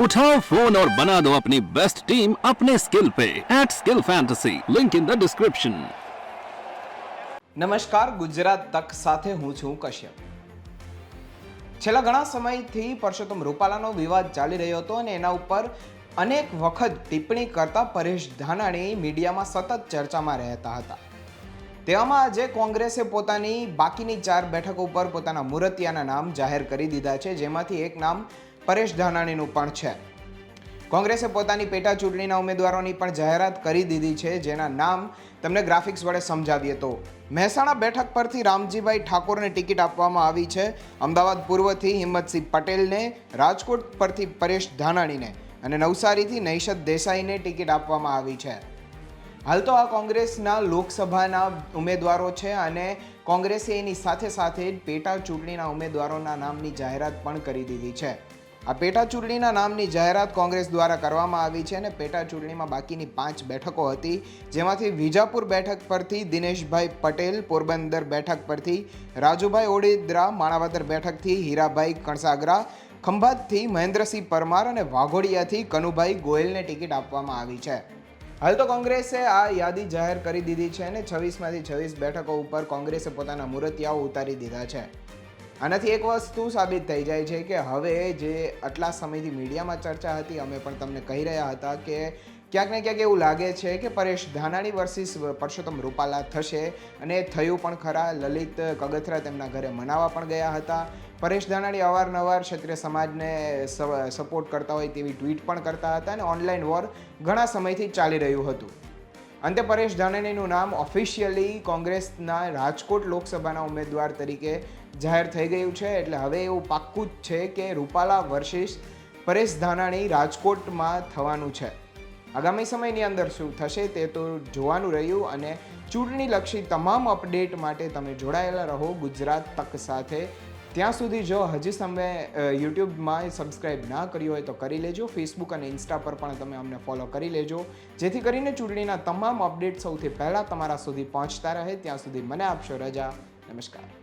उठाओ फोन और बना दो अपनी बेस्ट टीम अपने स्किल पे at skill fantasy link in the description નમસ્કાર ગુજરાત તક સાથે હું છું કશ્યપ છેલ્લા ઘણા સમયથી પરસોત્તમ રૂપાલાનો વિવાદ ચાલી રહ્યો હતો અને એના ઉપર અનેક વખત ટિપ્પણી કરતા પરેશ ધાનાણી મીડિયામાં સતત ચર્ચામાં રહેતા હતા તેવામાં આજે કોંગ્રેસે પોતાની બાકીની ચાર બેઠકો ઉપર પોતાના મુરતિયાના નામ જાહેર કરી દીધા છે જેમાંથી એક નામ પરેશ ધાનાણીનું પણ છે. કોંગ્રેસે પોતાની પેટા ચૂંટણીના ઉમેદવારોની પણ જાહેરાત કરી દીધી છે, જેના નામ તમને ગ્રાફિક્સ વડે સમજાવીએ તો. મહેસાણા બેઠક પરથી રામજીભાઈ ઠાકોરને ટિકિટ આપવામાં આવી છે. અમદાવાદ પૂર્વથી હિંમતસિંહ પટેલને, રાજકોટ પરથી પરેશ ધાનાણીને અને નવસારીથી નૈશદ દેસાઈને ટિકિટ આપવામાં આવી છે. હાલ તો આ કોંગ્રેસના લોકસભાના ઉમેદવારો છે અને કોંગ્રેસે એની સાથે સાથે પેટા ચૂંટણીના ઉમેદવારોના નામની જાહેરાત પણ કરી દીધી છે. આ પેટા ચૂંટણીના નામની જાહેરાત કોંગ્રેસ દ્વારા કરવામાં આવી છે અને પેટા ચૂંટણીમાં બાકીની પાંચ બેઠકો હતી, જેમાંથી વિજાપુર બેઠક પરથી દિનેશભાઈ પટેલ, પોરબંદર બેઠક પરથી રાજુભાઈ ઓડિદ્રા, માણાવદર બેઠકથી હીરાભાઈ કણસાગરા, ખંભાતથી મહેન્દ્રસિંહ પરમાર અને વાઘોડિયાથી કનુભાઈ ગોયલને ટિકિટ આપવામાં આવી છે. હાલ તો કોંગ્રેસે આ યાદી જાહેર કરી દીધી છે અને છવ્વીસમાંથી છવ્વીસ બેઠકો ઉપર કોંગ્રેસે પોતાના મૂર્તિયાઓ ઉતારી દીધા છે. આનાથી એક વસ્તુ સાબિત થઈ જાય છે કે હવે જે આટલા સમયથી મીડિયામાં ચર્ચા હતી, અમે પણ તમને કહી રહ્યા હતા કે ક્યાંક ને ક્યાંક એવું લાગે છે કે પરેશ ધાનાણી વર્સિસ પરસોત્તમ રૂપાલા થશે અને થયું પણ ખરા. લલિત કગથરા તેમના ઘરે મનાવવા પણ ગયા હતા. પરેશ ધાનાણી અવારનવાર ક્ષત્રિય સમાજને સપોર્ટ કરતા હોય તેવી ટ્વીટ પણ કરતા હતા અને ઓનલાઈન વોર ઘણા સમયથી ચાલી રહ્યું હતું. અંતે પરેશ ધાનાણીનું નામ ઓફિશિયલી કોંગ્રેસના રાજકોટ લોકસભાના ઉમેદવાર તરીકે જાહેર થઈ ગયું છે એટલે હવે એવું પાક્કું જ છે કે રૂપાલા વર્સિસ પરેશ ધાનાણી રાજકોટમાં થવાનું છે. આગામી સમયની અંદર શું થશે તે તો જોવાનું રહ્યું અને ચૂંટણીલક્ષી તમામ અપડેટ માટે તમે જોડાયેલા રહો ગુજરાત તક સાથે. ત્યાં સુધી જો હજી તમે યુટ્યુબમાં સબસ્ક્રાઇબ ના કર્યું હોય તો કરી લેજો. ફેસબુક અને ઇન્સ્ટા પર પણ તમે અમને ફોલો કરી લેજો. જેથી કરીને ચૂંટણીના તમામ અપડેટ સૌથી પહેલાં તમારા સુધી પહોંચતા રહે. ત્યાં સુધી મને આપશો રજા. નમસ્કાર.